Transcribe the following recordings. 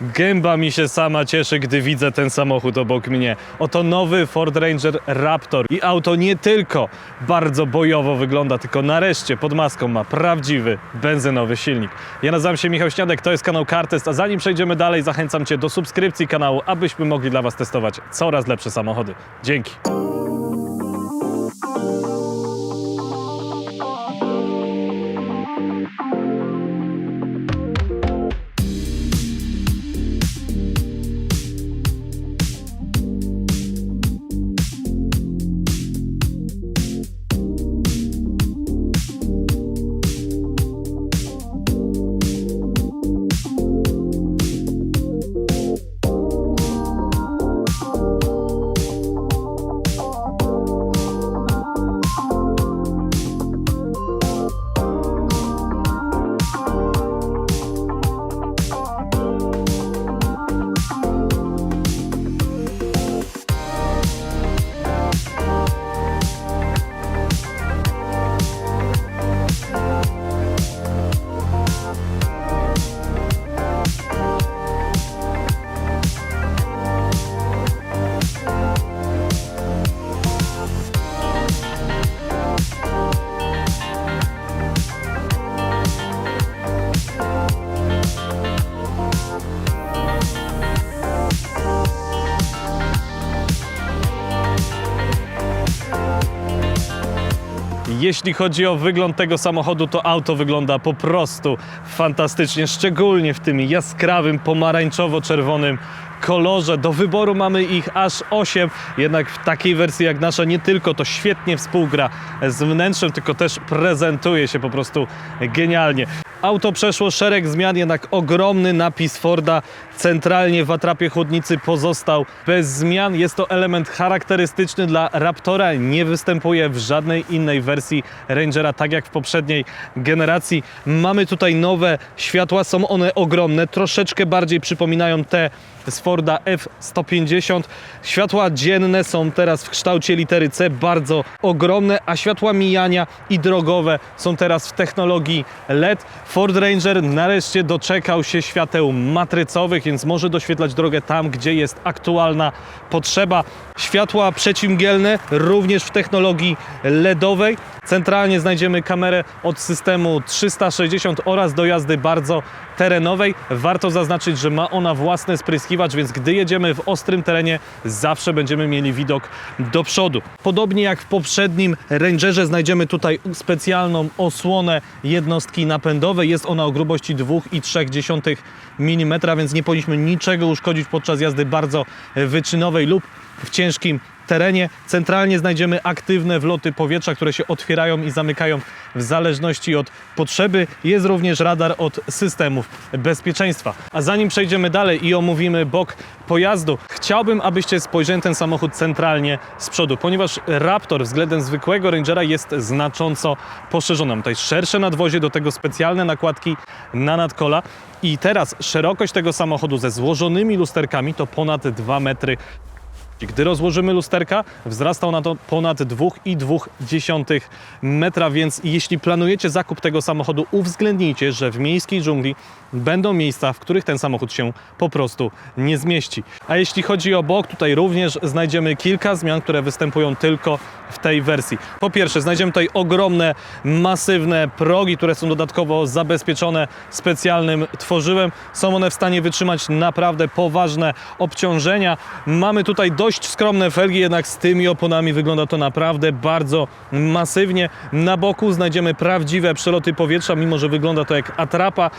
Gęba mi się sama cieszy, gdy widzę ten samochód obok mnie. Oto nowy Ford Ranger Raptor. I auto nie tylko bardzo bojowo wygląda, tylko nareszcie pod maską ma prawdziwy benzynowy silnik. Ja nazywam się Michał Śniadek, to jest kanał Cartest, a zanim przejdziemy dalej, zachęcam Cię do subskrypcji kanału, abyśmy mogli dla Was testować coraz lepsze samochody. Dzięki. Jeśli chodzi o wygląd tego samochodu, to auto wygląda po prostu fantastycznie, szczególnie w tym jaskrawym, pomarańczowo-czerwonym kolorze. Do wyboru mamy ich aż 8, jednak w takiej wersji jak nasza nie tylko to świetnie współgra z wnętrzem, tylko też prezentuje się po prostu genialnie. Auto przeszło szereg zmian, jednak ogromny napis Forda centralnie w atrapie chłodnicy pozostał bez zmian. Jest to element charakterystyczny dla Raptora, nie występuje w żadnej innej wersji Rangera, tak jak w poprzedniej generacji. Mamy tutaj nowe światła, są one ogromne, troszeczkę bardziej przypominają te z Forda F150. Światła dzienne są teraz w kształcie litery C, bardzo ogromne, a światła mijania i drogowe są teraz w technologii LED. Ford Ranger nareszcie doczekał się świateł matrycowych, więc może doświetlać drogę tam, gdzie jest aktualna potrzeba. Światła przecimgielne również w technologii LEDowej. Centralnie znajdziemy kamerę od systemu 360 oraz do jazdy bardzo terenowej. Warto zaznaczyć, że ma ona własny więc gdy jedziemy w ostrym terenie, zawsze będziemy mieli widok do przodu. Podobnie jak w poprzednim Rangerze znajdziemy tutaj specjalną osłonę jednostki napędowej. Jest ona o grubości 2,3 mm, więc nie powinniśmy niczego uszkodzić podczas jazdy bardzo wyczynowej lub w ciężkim terenie. Centralnie znajdziemy aktywne wloty powietrza, które się otwierają i zamykają w zależności od potrzeby. Jest również radar od systemów bezpieczeństwa. A zanim przejdziemy dalej i omówimy bok pojazdu, chciałbym, abyście spojrzeli ten samochód centralnie z przodu, ponieważ Raptor względem zwykłego Rangera jest znacząco poszerzony. Tutaj szersze nadwozie, do tego specjalne nakładki na nadkola. I teraz szerokość tego samochodu ze złożonymi lusterkami to ponad 2 metry gdy rozłożymy lusterka, wzrastał na to ponad 2,2 metra, więc jeśli planujecie zakup tego samochodu, uwzględnijcie, że w miejskiej dżungli będą miejsca, w których ten samochód się po prostu nie zmieści. A jeśli chodzi o bok, tutaj również znajdziemy kilka zmian, które występują tylko w tej wersji. Po pierwsze, znajdziemy tutaj ogromne, masywne progi, które są dodatkowo zabezpieczone specjalnym tworzyłem. Są one w stanie wytrzymać naprawdę poważne obciążenia. Mamy tutaj dość skromne felgi, jednak z tymi oponami wygląda to naprawdę bardzo masywnie. Na boku znajdziemy prawdziwe przeloty powietrza, mimo że wygląda to jak atrapa.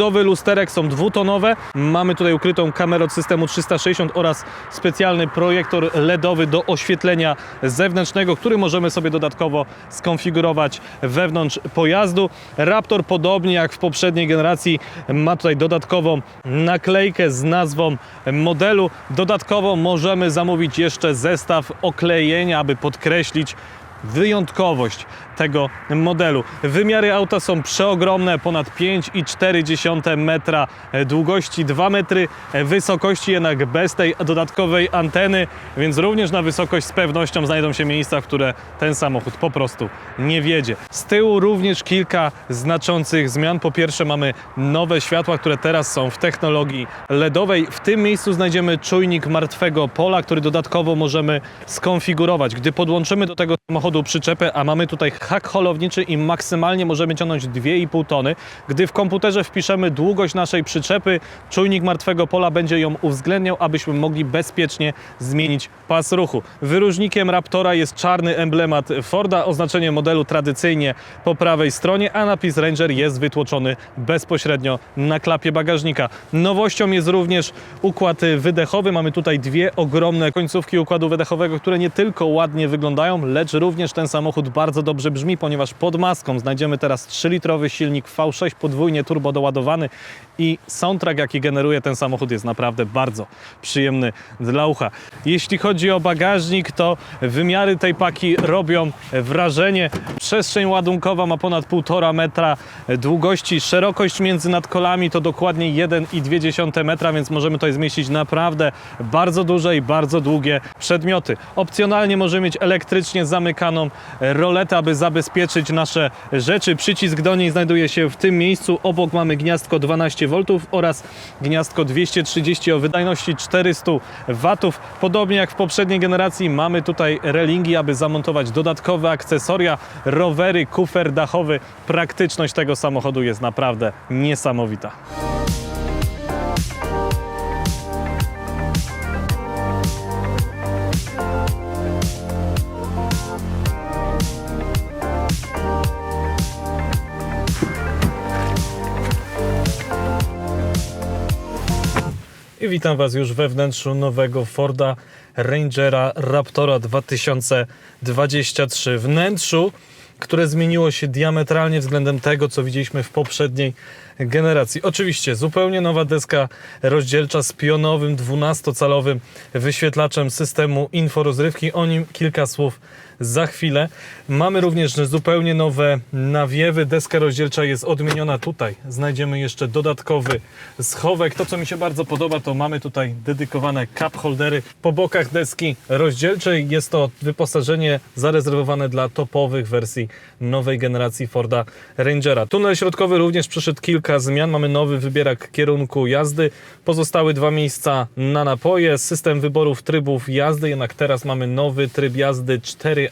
Obudowy lusterek są dwutonowe. Mamy tutaj ukrytą kamerę od systemu 360 oraz specjalny projektor LEDowy do oświetlenia zewnętrznego, który możemy sobie dodatkowo skonfigurować wewnątrz pojazdu. Raptor, podobnie jak w poprzedniej generacji, ma tutaj dodatkową naklejkę z nazwą modelu. Dodatkowo możemy zamówić jeszcze zestaw oklejenia, aby podkreślić wyjątkowość tego modelu. Wymiary auta są przeogromne, ponad 5,4 metra długości, 2 metry wysokości, jednak bez tej dodatkowej anteny, więc również na wysokość z pewnością znajdą się miejsca, w które ten samochód po prostu nie wiedzie. Z tyłu również kilka znaczących zmian. Po pierwsze mamy nowe światła, które teraz są w technologii LEDowej. W tym miejscu znajdziemy czujnik martwego pola, który dodatkowo możemy skonfigurować. Gdy podłączymy do tego samochodu przyczepę, a mamy tutaj hak holowniczy i maksymalnie możemy ciągnąć 2,5 tony, gdy w komputerze wpiszemy długość naszej przyczepy, czujnik martwego pola będzie ją uwzględniał, abyśmy mogli bezpiecznie zmienić pas ruchu. Wyróżnikiem Raptora jest czarny emblemat Forda, oznaczenie modelu tradycyjnie po prawej stronie, a napis Ranger jest wytłoczony bezpośrednio na klapie bagażnika. Nowością jest również układ wydechowy. Mamy tutaj dwie ogromne końcówki układu wydechowego, które nie tylko ładnie wyglądają, lecz również ten samochód bardzo dobrze brzmi, ponieważ pod maską znajdziemy teraz 3-litrowy silnik V6 podwójnie turbo doładowany i soundtrack, jaki generuje ten samochód jest naprawdę bardzo przyjemny dla ucha. Jeśli chodzi o bagażnik, to wymiary tej paki robią wrażenie. Przestrzeń ładunkowa ma ponad 1,5 metra długości, szerokość między nadkolami to dokładnie 1,2 metra, więc możemy tutaj zmieścić naprawdę bardzo duże i bardzo długie przedmioty. Opcjonalnie możemy mieć elektrycznie zamykaną roletę, aby zabezpieczyć nasze rzeczy. Przycisk do niej znajduje się w tym miejscu. Obok mamy gniazdko 12 V oraz gniazdko 230 o wydajności 400 W. Podobnie jak w poprzedniej generacji mamy tutaj relingi, aby zamontować dodatkowe akcesoria, rowery, kufer dachowy. Praktyczność tego samochodu jest naprawdę niesamowita. I witam Was już we wnętrzu nowego Forda Rangera Raptora 2023. Wnętrzu, które zmieniło się diametralnie względem tego, co widzieliśmy w poprzedniej generacji. Oczywiście zupełnie nowa deska rozdzielcza z pionowym 12-calowym wyświetlaczem systemu inforozrywki. O nim kilka słów za chwilę. Mamy również zupełnie nowe nawiewy. Deska rozdzielcza jest odmieniona tutaj. Znajdziemy jeszcze dodatkowy schowek. To, co mi się bardzo podoba, to mamy tutaj dedykowane cup holdery po bokach deski rozdzielczej. Jest to wyposażenie zarezerwowane dla topowych wersji nowej generacji Forda Rangera. Tunel środkowy również przeszedł kilka zmian. Mamy nowy wybierak kierunku jazdy. Pozostałe dwa miejsca na napoje. System wyborów trybów jazdy, jednak teraz mamy nowy tryb jazdy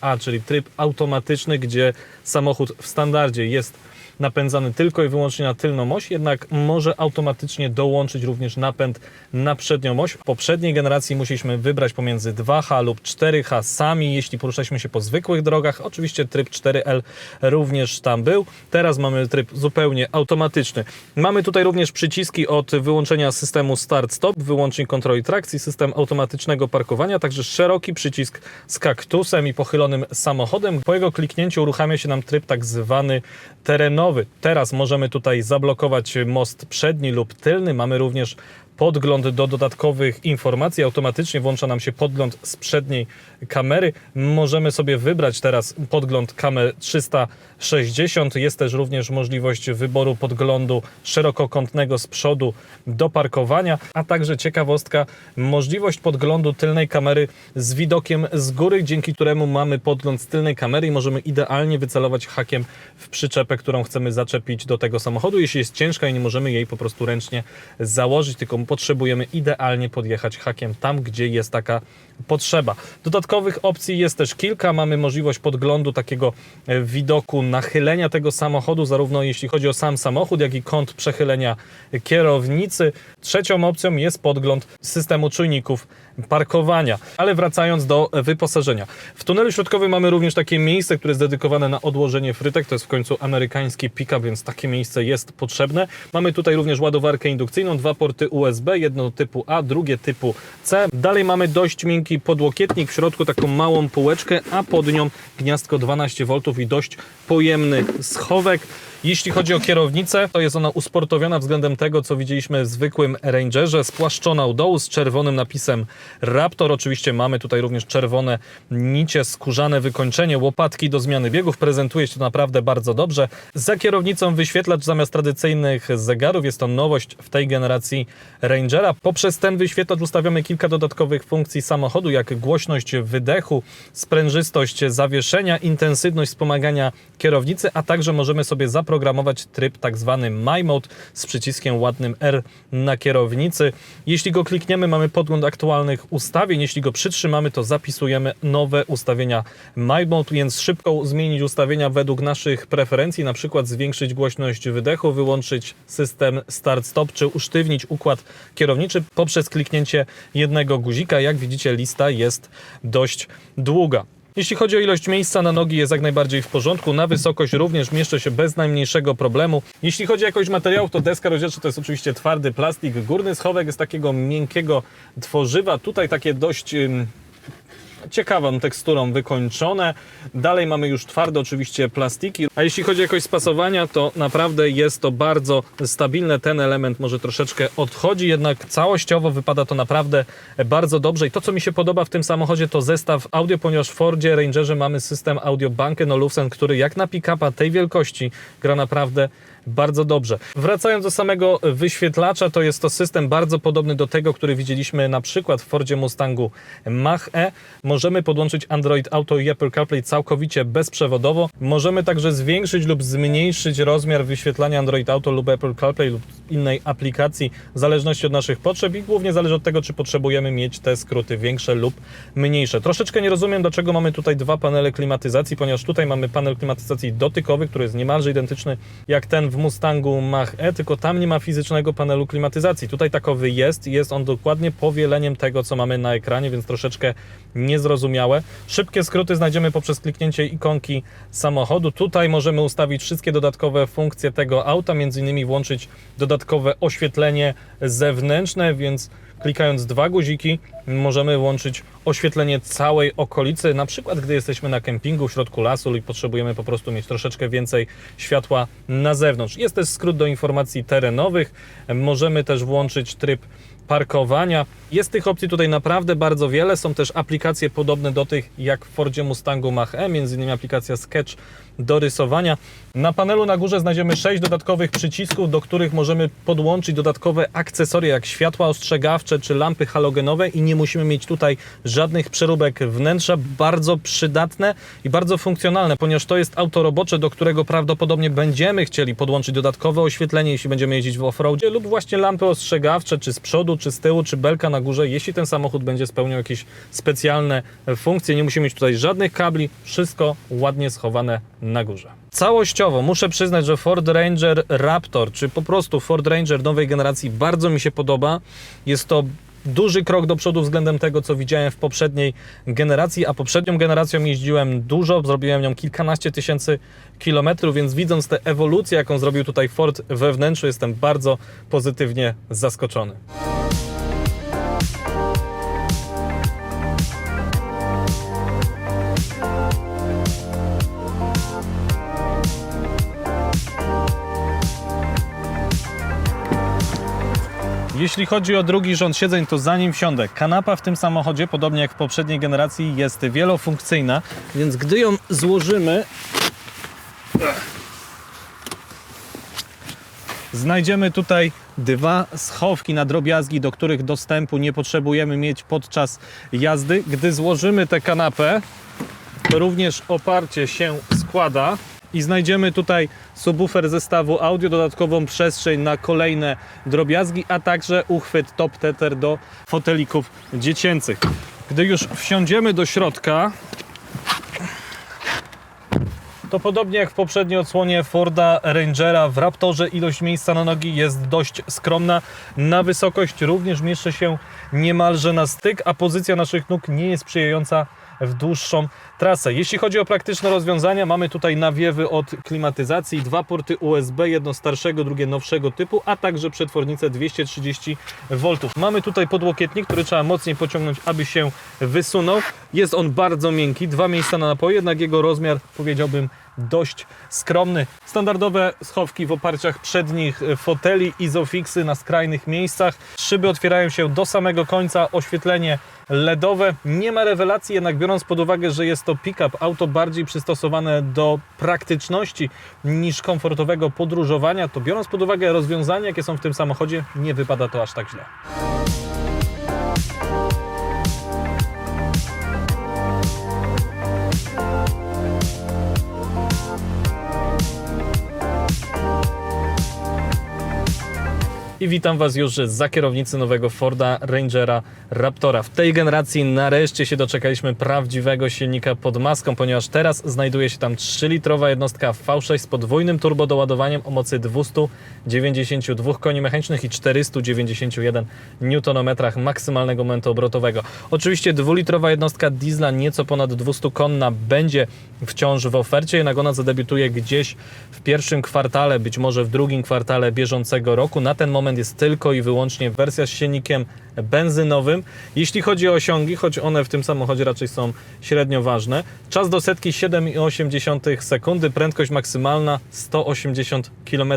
4A, czyli tryb automatyczny, gdzie samochód w standardzie jest napędzany tylko i wyłącznie na tylną oś, jednak może automatycznie dołączyć również napęd na przednią oś. W poprzedniej generacji musieliśmy wybrać pomiędzy 2H lub 4H sami, jeśli poruszaliśmy się po zwykłych drogach. Oczywiście tryb 4L również tam był. Teraz mamy tryb zupełnie automatyczny. Mamy tutaj również przyciski od wyłączenia systemu start-stop, wyłącznik kontroli trakcji, system automatycznego parkowania, także szeroki przycisk z kaktusem i pochylonym samochodem. Po jego kliknięciu uruchamia się nam tryb tak zwany terenowy. Teraz możemy tutaj zablokować most przedni lub tylny. Mamy również podgląd do dodatkowych informacji. Automatycznie włącza nam się podgląd z przedniej kamery. Możemy sobie wybrać teraz podgląd kamer 360. Jest też również możliwość wyboru podglądu szerokokątnego z przodu do parkowania, a także ciekawostka, możliwość podglądu tylnej kamery z widokiem z góry, dzięki któremu mamy podgląd z tylnej kamery i możemy idealnie wycelować hakiem w przyczepę, którą chcemy zaczepić do tego samochodu, jeśli jest ciężka i nie możemy jej po prostu ręcznie założyć, tylko potrzebujemy idealnie podjechać hakiem tam, gdzie jest taka potrzeba. Dodatkowych opcji jest też kilka. Mamy możliwość podglądu takiego e, widoku nachylenia tego samochodu, zarówno jeśli chodzi o sam samochód, jak i kąt przechylenia kierownicy. Trzecią opcją jest podgląd systemu czujników parkowania. Ale wracając do wyposażenia. W tunelu środkowym mamy również takie miejsce, które jest dedykowane na odłożenie frytek. To jest w końcu amerykański pick-up, więc takie miejsce jest potrzebne. Mamy tutaj również ładowarkę indukcyjną, dwa porty USB, jedno typu A, drugie typu C. Dalej mamy dość podłokietnik, w środku taką małą półeczkę, a pod nią gniazdko 12 V i dość pojemny schowek. Jeśli chodzi o kierownicę, to jest ona usportowiona względem tego, co widzieliśmy w zwykłym Rangerze, spłaszczona u dołu z czerwonym napisem Raptor. Oczywiście mamy tutaj również czerwone nicie, skórzane wykończenie, łopatki do zmiany biegów. Prezentuje się to naprawdę bardzo dobrze. Za kierownicą wyświetlacz zamiast tradycyjnych zegarów. Jest to nowość w tej generacji Rangera. Poprzez ten wyświetlacz ustawiamy kilka dodatkowych funkcji samochodu, jak głośność wydechu, sprężystość zawieszenia, intensywność wspomagania kierownicy, a także możemy sobie zaprogramować tryb tak zwany My Mode z przyciskiem ładnym R na kierownicy. Jeśli go klikniemy, mamy podgląd aktualnych ustawień. Jeśli go przytrzymamy, to zapisujemy nowe ustawienia My Mode, więc szybko zmienić ustawienia według naszych preferencji, na przykład zwiększyć głośność wydechu, wyłączyć system start-stop, czy usztywnić układ kierowniczy poprzez kliknięcie jednego guzika. Jak widzicie, lista jest dość długa. Jeśli chodzi o ilość miejsca na nogi jest jak najbardziej w porządku, na wysokość również mieszczę się bez najmniejszego problemu. Jeśli chodzi o jakość materiałów, to deska rozdzielcza to jest oczywiście twardy plastik, górny schowek jest takiego miękkiego tworzywa, tutaj takie dość... ciekawą teksturą wykończone. Dalej mamy już twarde oczywiście plastiki. A jeśli chodzi o jakość spasowania, to naprawdę jest to bardzo stabilne. Ten element może troszeczkę odchodzi, jednak całościowo wypada to naprawdę bardzo dobrze. I to, co mi się podoba w tym samochodzie, to zestaw audio, ponieważ w Fordzie Rangerze mamy system audio Bang Olufsen, który jak na pick-upa tej wielkości gra naprawdę bardzo dobrze. Wracając do samego wyświetlacza, to jest to system bardzo podobny do tego, który widzieliśmy na przykład w Fordzie Mustangu Mach-E. Możemy podłączyć Android Auto i Apple CarPlay całkowicie bezprzewodowo. Możemy także zwiększyć lub zmniejszyć rozmiar wyświetlania Android Auto lub Apple CarPlay lub innej aplikacji w zależności od naszych potrzeb i głównie zależy od tego, czy potrzebujemy mieć te skróty większe lub mniejsze. Troszeczkę nie rozumiem, dlaczego mamy tutaj dwa panele klimatyzacji, ponieważ tutaj mamy panel klimatyzacji dotykowy, który jest niemalże identyczny jak ten w Mustangu Mach-E, tylko tam nie ma fizycznego panelu klimatyzacji. Tutaj takowy jest i jest on dokładnie powieleniem tego, co mamy na ekranie, więc troszeczkę niezrozumiałe. Szybkie skróty znajdziemy poprzez kliknięcie ikonki samochodu. Tutaj możemy ustawić wszystkie dodatkowe funkcje tego auta, między innymi włączyć dodatkowe oświetlenie zewnętrzne, więc klikając dwa guziki możemy włączyć oświetlenie całej okolicy, na przykład gdy jesteśmy na kempingu w środku lasu lub potrzebujemy po prostu mieć troszeczkę więcej światła na zewnątrz. Jest też skrót do informacji terenowych, możemy też włączyć tryb parkowania. Jest tych opcji tutaj naprawdę bardzo wiele. Są też aplikacje podobne do tych jak w Fordzie Mustangu Mach-E, między innymi aplikacja Sketch do rysowania. Na panelu na górze znajdziemy 6 dodatkowych przycisków, do których możemy podłączyć dodatkowe akcesoria jak światła ostrzegawcze czy lampy halogenowe i nie musimy mieć tutaj żadnych przeróbek wnętrza. Bardzo przydatne i bardzo funkcjonalne, ponieważ to jest auto robocze, do którego prawdopodobnie będziemy chcieli podłączyć dodatkowe oświetlenie, jeśli będziemy jeździć w offroadzie lub właśnie lampy ostrzegawcze, czy z przodu, czy z tyłu, czy belka na górze, jeśli ten samochód będzie spełniał jakieś specjalne funkcje. Nie musimy mieć tutaj żadnych kabli, wszystko ładnie schowane na górze. Całościowo muszę przyznać, że Ford Ranger Raptor, czy po prostu Ford Ranger nowej generacji bardzo mi się podoba. Jest to duży krok do przodu względem tego, co widziałem w poprzedniej generacji, a poprzednią generacją jeździłem dużo, zrobiłem nią kilkanaście tysięcy kilometrów, więc widząc tę ewolucję, jaką zrobił tutaj Ford we wnętrzu, jestem bardzo pozytywnie zaskoczony. Jeśli chodzi o drugi rząd siedzeń, to zanim wsiądę, kanapa w tym samochodzie, podobnie jak w poprzedniej generacji, jest wielofunkcyjna, więc gdy ją złożymy, znajdziemy tutaj dwa schowki na drobiazgi, do których dostępu nie potrzebujemy mieć podczas jazdy. Gdy złożymy tę kanapę, to również oparcie się składa i znajdziemy tutaj subwoofer zestawu audio, dodatkową przestrzeń na kolejne drobiazgi, a także uchwyt top tether do fotelików dziecięcych. Gdy już wsiądziemy do środka, to podobnie jak w poprzedniej odsłonie Forda Rangera w Raptorze ilość miejsca na nogi jest dość skromna. Na wysokość również mieszczę się niemalże na styk, a pozycja naszych nóg nie jest sprzyjająca w dłuższą trasę. Jeśli chodzi o praktyczne rozwiązania, mamy tutaj nawiewy od klimatyzacji, dwa porty USB, jedno starszego, drugie nowszego typu, a także przetwornicę 230 V. Mamy tutaj podłokietnik, który trzeba mocniej pociągnąć, aby się wysunął. Jest on bardzo miękki, dwa miejsca na napoje, jednak jego rozmiar powiedziałbym dość skromny. Standardowe schowki w oparciach przednich foteli, izofixy na skrajnych miejscach. Szyby otwierają się do samego końca, oświetlenie LEDowe. Nie ma rewelacji, jednak biorąc pod uwagę, że jest to pick-up, auto bardziej przystosowane do praktyczności niż komfortowego podróżowania, to biorąc pod uwagę rozwiązania, jakie są w tym samochodzie, nie wypada to aż tak źle. I witam Was już za kierownicy nowego Forda Rangera Raptora. W tej generacji nareszcie się doczekaliśmy prawdziwego silnika pod maską, ponieważ teraz znajduje się tam 3-litrowa jednostka V6 z podwójnym turbodoładowaniem o mocy 292 koni mechanicznych i 491 Nm maksymalnego momentu obrotowego. Oczywiście dwulitrowa jednostka diesla nieco ponad 200 konna będzie wciąż w ofercie, jednak ona zadebiutuje gdzieś w pierwszym kwartale, być może w drugim kwartale bieżącego roku. Na ten moment jest tylko i wyłącznie wersja z silnikiem benzynowym. Jeśli chodzi o osiągi, choć one w tym samochodzie raczej są średnio ważne, czas do setki 7,8 sekundy, prędkość maksymalna 180 km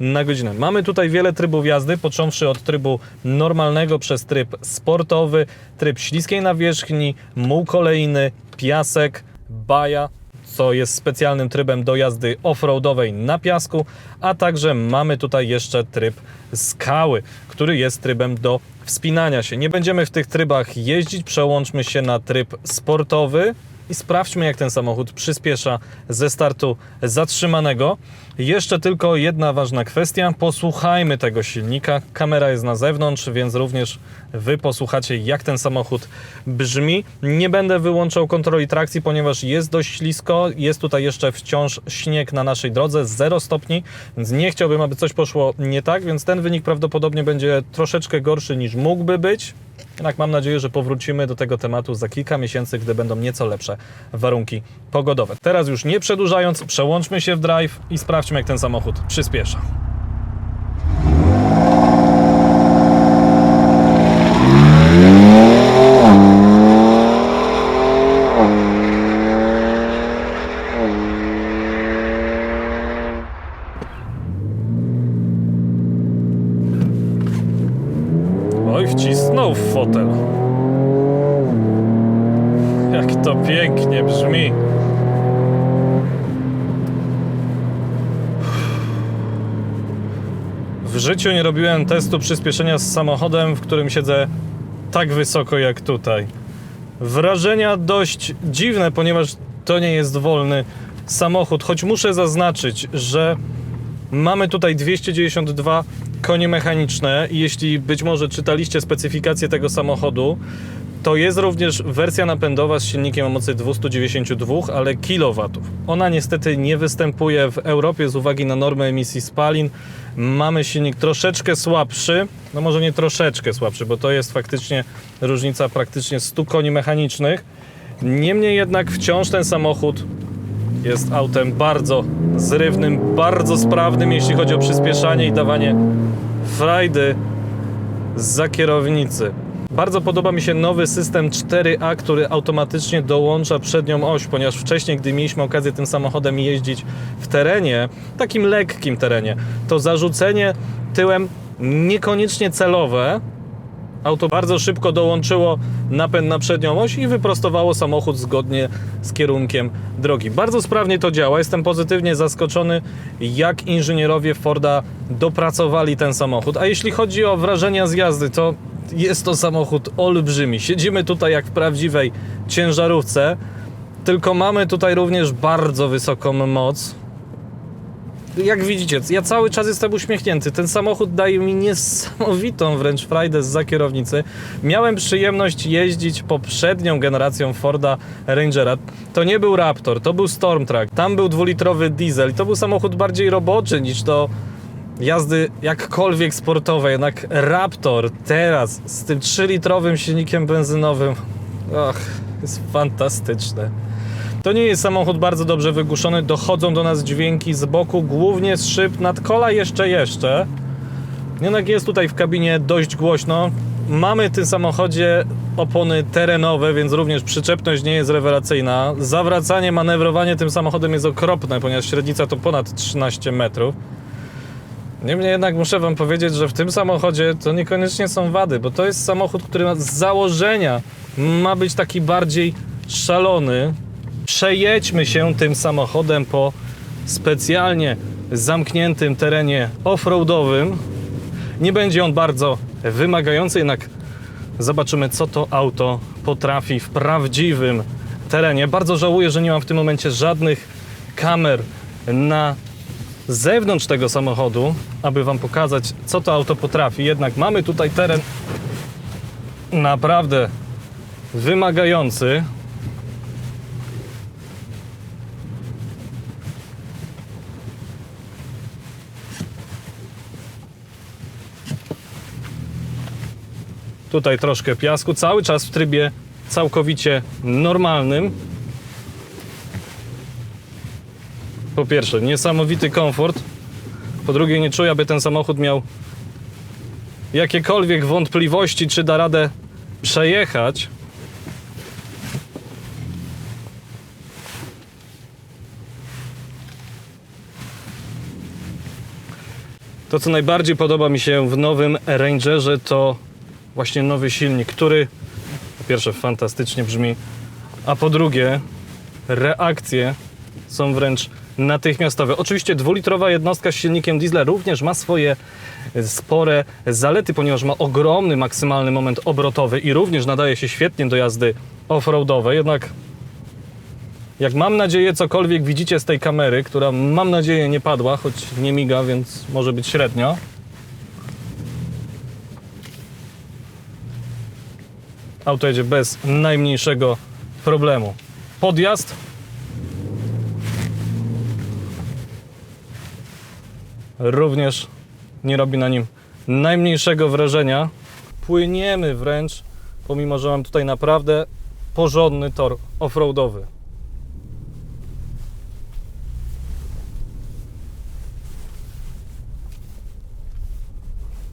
na godzinę. Mamy tutaj wiele trybów jazdy, począwszy od trybu normalnego przez tryb sportowy, tryb śliskiej nawierzchni, muł kolejny, piasek, baja, co jest specjalnym trybem do jazdy offroadowej na piasku, a także mamy tutaj jeszcze tryb skały, który jest trybem do wspinania się. Nie będziemy w tych trybach jeździć, przełączmy się na tryb sportowy i sprawdźmy, jak ten samochód przyspiesza ze startu zatrzymanego. Jeszcze tylko jedna ważna kwestia. Posłuchajmy tego silnika. Kamera jest na zewnątrz, więc również Wy posłuchacie, jak ten samochód brzmi. Nie będę wyłączał kontroli trakcji, ponieważ jest dość ślisko. Jest tutaj jeszcze wciąż śnieg na naszej drodze, 0 stopni, więc nie chciałbym, aby coś poszło nie tak, więc ten wynik prawdopodobnie będzie troszeczkę gorszy niż mógłby być. Jednak mam nadzieję, że powrócimy do tego tematu za kilka miesięcy, gdy będą nieco lepsze warunki pogodowe. Teraz już nie przedłużając, przełączmy się w drive i sprawdźmy, jak ten samochód przyspiesza. Oj, wcisnął w fotel. Jak to pięknie brzmi. W życiu nie robiłem testu przyspieszenia z samochodem, w którym siedzę tak wysoko jak tutaj. Wrażenia dość dziwne, ponieważ to nie jest wolny samochód, choć muszę zaznaczyć, że Mamy tutaj 292 konie mechaniczne i jeśli być może czytaliście specyfikację tego samochodu, to jest również wersja napędowa z silnikiem o mocy 292, ale kilowatów. Ona niestety nie występuje w Europie z uwagi na normy emisji spalin. Mamy silnik troszeczkę słabszy, no może nie troszeczkę słabszy, bo to jest faktycznie różnica praktycznie 100 koni mechanicznych. Niemniej jednak wciąż ten samochód jest autem bardzo zrywnym, bardzo sprawnym, jeśli chodzi o przyspieszanie i dawanie frajdy za kierownicy. Bardzo podoba mi się nowy system 4A, który automatycznie dołącza przednią oś, ponieważ wcześniej, gdy mieliśmy okazję tym samochodem jeździć w terenie, takim lekkim terenie, to zarzucenie tyłem niekoniecznie celowe, Auto bardzo szybko dołączyło napęd na przednią oś i wyprostowało samochód zgodnie z kierunkiem drogi. Bardzo sprawnie to działa. Jestem pozytywnie zaskoczony, jak inżynierowie Forda dopracowali ten samochód. A jeśli chodzi o wrażenia z jazdy, to jest to samochód olbrzymi. Siedzimy tutaj jak w prawdziwej ciężarówce, tylko mamy tutaj również bardzo wysoką moc jak widzicie, ja cały czas jestem uśmiechnięty. Ten samochód daje mi niesamowitą wręcz frajdę za kierownicy. Miałem przyjemność jeździć poprzednią generacją Forda Rangera. To nie był Raptor, to był Stormtrack. Tam był dwulitrowy diesel to był samochód bardziej roboczy niż do jazdy jakkolwiek sportowej. Jednak Raptor teraz z tym 3-litrowym silnikiem benzynowym, och, jest fantastyczne. To nie jest samochód bardzo dobrze wygłuszony, dochodzą do nas dźwięki z boku, głównie z szyb, nad kola jeszcze jeszcze. Jednak jest tutaj w kabinie dość głośno. Mamy w tym samochodzie opony terenowe, więc również przyczepność nie jest rewelacyjna. Zawracanie, manewrowanie tym samochodem jest okropne, ponieważ średnica to ponad 13 metrów. Niemniej jednak muszę Wam powiedzieć, że w tym samochodzie to niekoniecznie są wady, bo to jest samochód, który z założenia ma być taki bardziej szalony. Przejedźmy się tym samochodem po specjalnie zamkniętym terenie offroadowym. Nie będzie on bardzo wymagający, jednak zobaczymy, co to auto potrafi w prawdziwym terenie. Bardzo żałuję, że nie mam w tym momencie żadnych kamer na zewnątrz tego samochodu, aby Wam pokazać, co to auto potrafi. Jednak mamy tutaj teren naprawdę wymagający. Tutaj troszkę piasku, cały czas w trybie całkowicie normalnym. Po pierwsze, niesamowity komfort. Po drugie, nie czuję, aby ten samochód miał jakiekolwiek wątpliwości, czy da radę przejechać. To, co najbardziej podoba mi się w nowym Rangerze, to właśnie nowy silnik, który po pierwsze fantastycznie brzmi, a po drugie reakcje są wręcz natychmiastowe. Oczywiście dwulitrowa jednostka z silnikiem diesla również ma swoje spore zalety, ponieważ ma ogromny maksymalny moment obrotowy i również nadaje się świetnie do jazdy offroadowej, jednak jak mam nadzieję cokolwiek widzicie z tej kamery, która mam nadzieję nie padła, choć nie miga, więc może być średnio. Auto jedzie bez najmniejszego problemu. Podjazd również nie robi na nim najmniejszego wrażenia. Płyniemy wręcz, pomimo że mam tutaj naprawdę porządny tor offroadowy.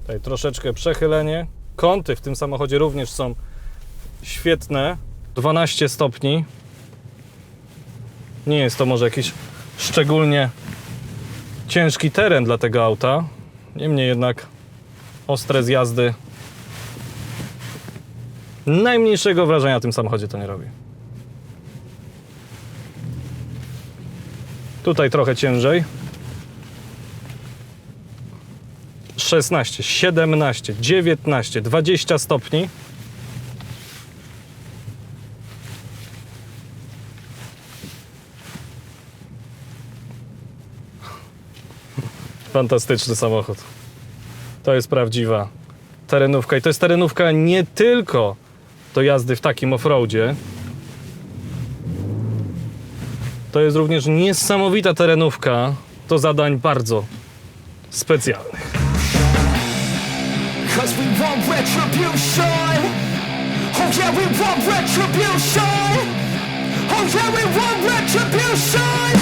Tutaj troszeczkę przechylenie. Kąty w tym samochodzie również są świetne. 12 stopni. Nie jest to może jakiś szczególnie ciężki teren dla tego auta. Niemniej jednak ostre zjazdy najmniejszego wrażenia tym samochodzie to nie robi. Tutaj trochę ciężej. 16, 17, 19, 20 stopni. Fantastyczny samochód. To jest prawdziwa terenówka. I to jest terenówka nie tylko do jazdy w takim offroadzie. To jest również niesamowita terenówka do zadań bardzo specjalnych. We want retribution. Oh yeah, we want retribution. Oh yeah, we want retribution.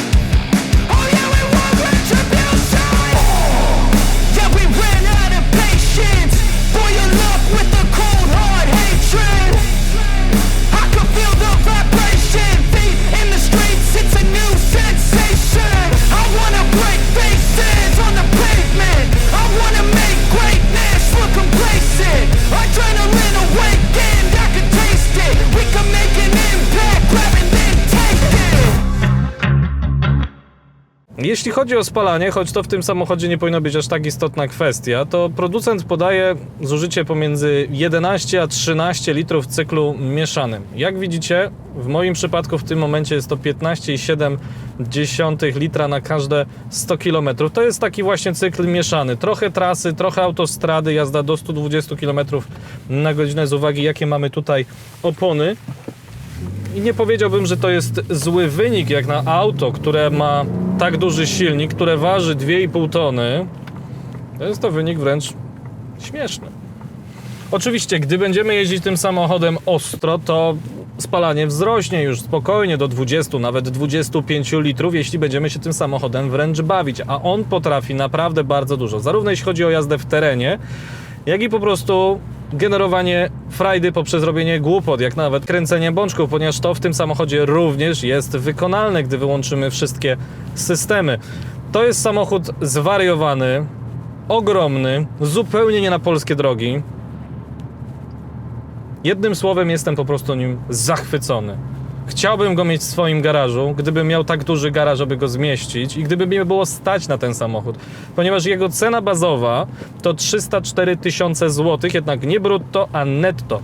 Chodzi o spalanie, choć to w tym samochodzie nie powinno być aż tak istotna kwestia, to producent podaje zużycie pomiędzy 11 a 13 litrów w cyklu mieszanym. Jak widzicie, w moim przypadku w tym momencie jest to 15,7 litra na każde 100 km. To jest taki właśnie cykl mieszany. Trochę trasy, trochę autostrady, jazda do 120 km na godzinę z uwagi jakie mamy tutaj opony. I nie powiedziałbym, że to jest zły wynik jak na auto, które ma tak duży silnik, które waży 2,5 tony. To jest to wynik wręcz śmieszny. Oczywiście, gdy będziemy jeździć tym samochodem ostro, to spalanie wzrośnie już spokojnie do 20, nawet 25 litrów, jeśli będziemy się tym samochodem wręcz bawić. A on potrafi naprawdę bardzo dużo. Zarówno jeśli chodzi o jazdę w terenie, jak i po prostu generowanie frajdy poprzez robienie głupot, jak nawet kręcenie bączków, ponieważ to w tym samochodzie również jest wykonalne, gdy wyłączymy wszystkie systemy. To jest samochód zwariowany, ogromny, zupełnie nie na polskie drogi. Jednym słowem jestem po prostu nim zachwycony. Chciałbym go mieć w swoim garażu, gdybym miał tak duży garaż, żeby go zmieścić i gdyby mnie było stać na ten samochód, ponieważ jego cena bazowa to 304 tysiące złotych, jednak nie brutto, a netto.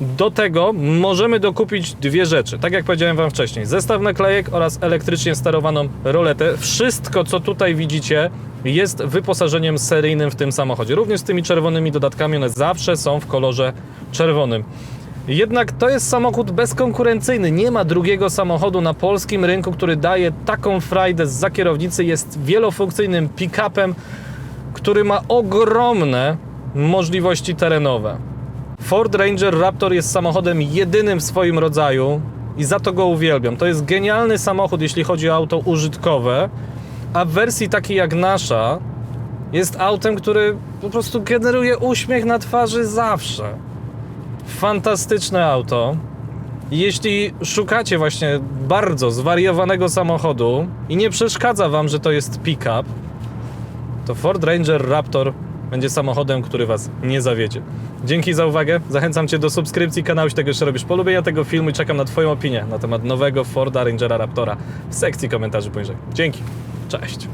Do tego możemy dokupić dwie rzeczy, tak jak powiedziałem Wam wcześniej. Zestaw naklejek oraz elektrycznie sterowaną roletę. Wszystko, co tutaj widzicie, jest wyposażeniem seryjnym w tym samochodzie. Również z tymi czerwonymi dodatkami, one zawsze są w kolorze czerwonym. Jednak to jest samochód bezkonkurencyjny. Nie ma drugiego samochodu na polskim rynku, który daje taką frajdę z kierownicy. Jest wielofunkcyjnym pick-upem, który ma ogromne możliwości terenowe. Ford Ranger Raptor jest samochodem jedynym w swoim rodzaju i za to go uwielbiam. To jest genialny samochód, jeśli chodzi o auto użytkowe, a w wersji takiej jak nasza jest autem, który po prostu generuje uśmiech na twarzy zawsze. Fantastyczne auto. Jeśli szukacie właśnie bardzo zwariowanego samochodu i nie przeszkadza Wam, że to jest pick-up, to Ford Ranger Raptor będzie samochodem, który Was nie zawiedzie. Dzięki za uwagę. Zachęcam Cię do subskrypcji kanału, jeśli tego jeszcze robisz, polubienia tego filmu i czekam na Twoją opinię na temat nowego Forda Rangera Raptora w sekcji komentarzy poniżej. Dzięki. Cześć.